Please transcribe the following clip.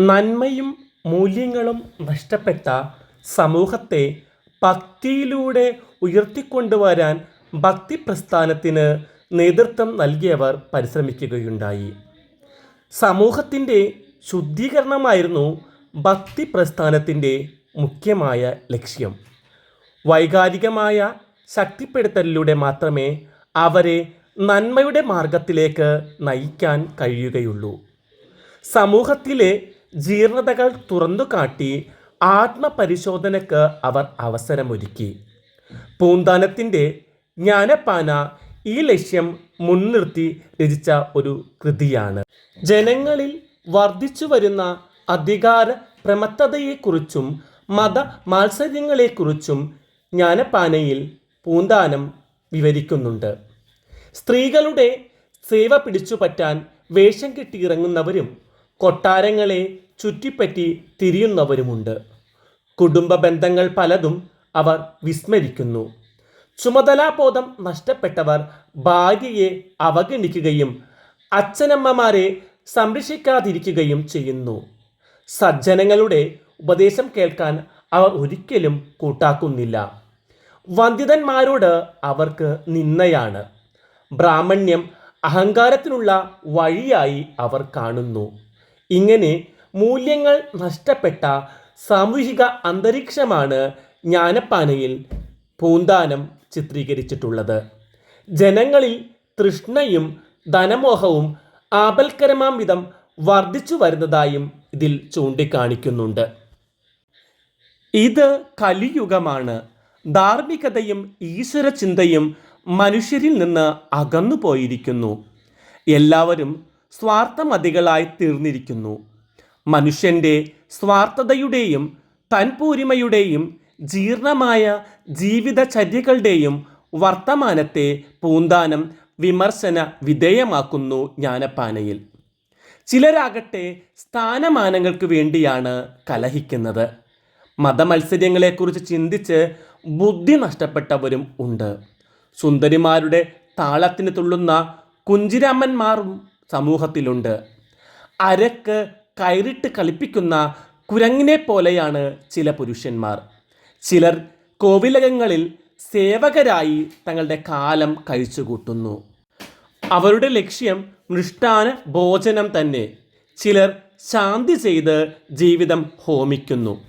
നന്മയും മൂല്യങ്ങളും നഷ്ടപ്പെട്ട സമൂഹത്തെ ഭക്തിയിലൂടെ ഉയർത്തിക്കൊണ്ടുവരാൻ ഭക്തി പ്രസ്ഥാനത്തിന് നേതൃത്വം നൽകിയവർ പരിശ്രമിക്കുകയുണ്ടായി. സമൂഹത്തിന്റെ ശുദ്ധീകരണമായിരുന്നു ഭക്തി പ്രസ്ഥാനത്തിന്റെ മുഖ്യമായ ലക്ഷ്യം. വൈകാരികമായ ശക്തിപ്പെടുത്തലിലൂടെ മാത്രമേ അവരെ നന്മയുടെ മാർഗത്തിലേക്ക് നയിക്കാൻ കഴിയുകയുള്ളൂ. സമൂഹത്തിലെ ജീർണതകൾ തുറന്നുകാട്ടി ആത്മപരിശോധനയ്ക്ക് അവർ അവസരമൊരുക്കി. പൂന്താനത്തിന്റെ ജ്ഞാനപ്പാന ഈ ലക്ഷ്യം മുൻനിർത്തി രചിച്ച ഒരു കൃതിയാണ്. ജനങ്ങളിൽ വർദ്ധിച്ചു വരുന്ന അധികാര പ്രമത്തതയെക്കുറിച്ചും മത മാത്സര്യങ്ങളെക്കുറിച്ചും ജ്ഞാനപ്പാനയിൽ പൂന്താനം വിവരിക്കുന്നുണ്ട്. സ്ത്രീകളുടെ സേവ പിടിച്ചുപറ്റാൻ വേഷം കെട്ടിയിറങ്ങുന്നവരും കൊട്ടാരങ്ങളെ ചുറ്റിപ്പറ്റി തിരിയുന്നവരുമുണ്ട്. കുടുംബ ബന്ധങ്ങൾ പലതും അവർ വിസ്മരിക്കുന്നു. ചുമതലാബോധം നഷ്ടപ്പെട്ടവർ ഭാര്യയെ അവഗണിക്കുകയും അച്ഛനമ്മമാരെ സംരക്ഷിക്കാതിരിക്കുകയും ചെയ്യുന്നു. സജ്ജനങ്ങളുടെ ഉപദേശം കേൾക്കാൻ അവർ ഒരിക്കലും കൂട്ടാക്കുന്നില്ല. വന്ധിതന്മാരോട് അവർക്ക് നിന്നയാണ് ബ്രാഹ്മണ്യം അഹങ്കാരത്തിനുള്ള വഴിയായി അവർ കാണുന്നു. ഇങ്ങനെ മൂല്യങ്ങൾ നഷ്ടപ്പെട്ട സാമൂഹിക അന്തരീക്ഷമാണ് ജ്ഞാനപ്പാനയിൽ പൂന്താനം ചിത്രീകരിച്ചിട്ടുള്ളത്. ജനങ്ങളിൽ തൃഷ്ണയും ധനമോഹവും ആപൽക്കരമാം വിധം വർദ്ധിച്ചു വരുന്നതായും ഇതിൽ ചൂണ്ടിക്കാണിക്കുന്നുണ്ട്. ഇത് കലിയുഗമാണ്. ധാർമ്മികതയും ഈശ്വര ചിന്തയും മനുഷ്യരിൽ നിന്ന് അകന്നു പോയിരിക്കുന്നു എല്ലാവരും സ്വാർത്ഥമതികളായിത്തീർന്നിരിക്കുന്നു. മനുഷ്യന്റെ സ്വാർത്ഥതയുടെയും തൻപൂരിമയുടെയും ജീർണമായ ജീവിതചര്യകളുടെയും വർത്തമാനത്തെ പൂന്താനം വിമർശന വിധേയമാക്കുന്നു ജ്ഞാനപ്പാനയിൽ. ചിലരാകട്ടെ സ്ഥാനമാനങ്ങൾക്ക് വേണ്ടിയാണ് കലഹിക്കുന്നത്. മതമത്സര്യങ്ങളെക്കുറിച്ച് ചിന്തിച്ച് ബുദ്ധി നഷ്ടപ്പെട്ടവരും ഉണ്ട്. സുന്ദരിമാരുടെ താളത്തിന് തുള്ളുന്ന കുഞ്ചിരാമന്മാരും സമൂഹത്തിലുണ്ട്. അരക്ക് കയറിട്ട് കളിപ്പിക്കുന്ന കുരങ്ങിനെ പോലെയാണ് ചില പുരുഷന്മാർ. ചിലർ കോവിലകങ്ങളിൽ സേവകരായി തങ്ങളുടെ കാലം കഴിച്ചുകൂട്ടുന്നു. അവരുടെ ലക്ഷ്യം മൃഷ്ടാന ഭോജനം തന്നെ. ചിലർ ശാന്തി ചെയ്ത് ജീവിതം ഹോമിക്കുന്നു.